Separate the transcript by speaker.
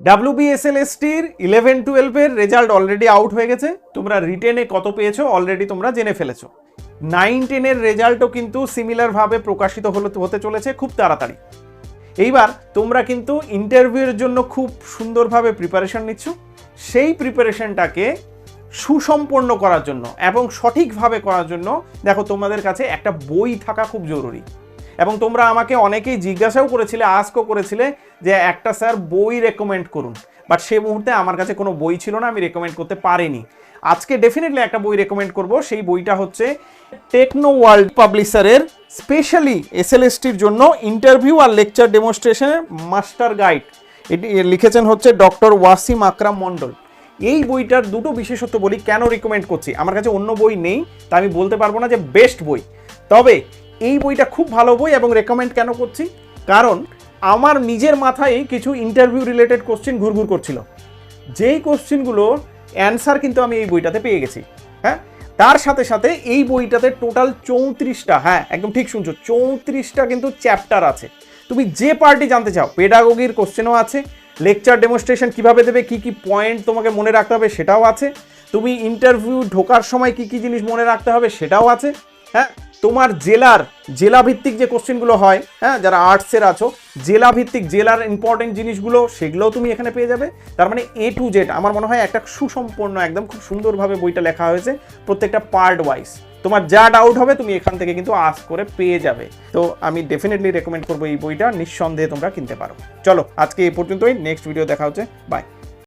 Speaker 1: ডাব্লিউবিএসএলএসটির eleven টুয়েলভের result already out হয়ে গেছে। তোমরা রিটেনে কত পেয়েছ? অলরেডি তোমরা জেনে ফেলেছো। নাইন টেনের রেজাল্টও কিন্তু সিমিলারভাবে প্রকাশিত হলো, হতে চলেছে খুব তাড়াতাড়ি। এইবার তোমরা কিন্তু ইন্টারভিউয়ের জন্য খুব সুন্দরভাবে প্রিপারেশন নিচ্ছ। সেই প্রিপারেশনটাকে সুসম্পন্ন করার জন্য এবং সঠিকভাবে করার জন্য, দেখো তোমাদের কাছে একটা বই থাকা খুব জরুরি। এবং তোমরা আমাকে অনেকেই জিজ্ঞাসাও করেছিলে আজকও করেছিলে যে একটা স্যার বই রেকমেন্ড করুন। বাট সে মুহূর্তে আমার কাছে কোনো বই ছিল না, আমি রেকমেন্ড করতে পারিনি। আজকে ডেফিনেটলি একটা বই রেকমেন্ড করব, সেই বইটা হচ্ছে টেকনো ওয়ার্ল্ড পাবলিশারের স্পেশালি এসএলএসটির জন্য ইন্টারভিউ আর লেকচার ডেমনস্ট্রেশনের মাস্টার গাইড এটি লিখেছেন হচ্ছে ডক্টর ওয়াসিম আকরাম মণ্ডল। এই বইটার দুটো বিশেষত্ব বলি, কেন রিকমেন্ড করছি? আমার কাছে অন্য বই নেই, তা আমি বলতে পারব না যে বেস্ট বই। তবে এই বইটা খুব ভালো বই এবং রেকমেন্ড কেন করছি? কারণ আমার নিজের মাথায় কিছু ইন্টারভিউ রিলেটেড কোশ্চেন ঘুরঘুর করছিল। যেই কোশ্চেনগুলো অ্যান্সার কিন্তু আমি এই বইটাতে পেয়ে গেছি। হ্যাঁ? তার সাথে সাথে এই বইটাতে টোটাল চৌত্রিশটা হ্যাঁ একদম ঠিক শুনছো, চৌত্রিশটা কিন্তু চ্যাপ্টার আছে। তুমি যে পার্টি জানতে চাও পেডাগোগির কোশ্চেনও আছে লেকচার ডেমনস্ট্রেশন কীভাবে দেবে, কি কি পয়েন্ট তোমাকে মনে রাখতে হবে সেটাও আছে। তুমি ইন্টারভিউ ঢোকার সময় কি কি জিনিস মনে রাখতে হবে সেটাও আছে। হ্যাঁ তোমার জেলার জেলা ভিত্তিক যে কোশ্চেনগুলো হয় হ্যাঁ যারা আর্টসের আছো জেলা ভিত্তিক জেলার ইম্পর্টেন্ট জিনিসগুলো, সেগুলোও তুমি এখানে পেয়ে যাবে। তার মানে এ টু জেড আমার মনে হয় একটা সুসম্পন্ন, একদম খুব সুন্দরভাবে বইটা লেখা হয়েছে প্রত্যেকটা পার্ট ওয়াইজ তোমার যা ডাউট হবে, তুমি এখান থেকে কিন্তু আস করে পেয়ে যাবে। তো আমি ডেফিনেটলি রেকমেন্ড করব এই বইটা, নিঃসন্দেহে তোমরা কিনতে পারো। চলো, আজকে এই পর্যন্তই নেক্সট ভিডিও দেখা হচ্ছে বাই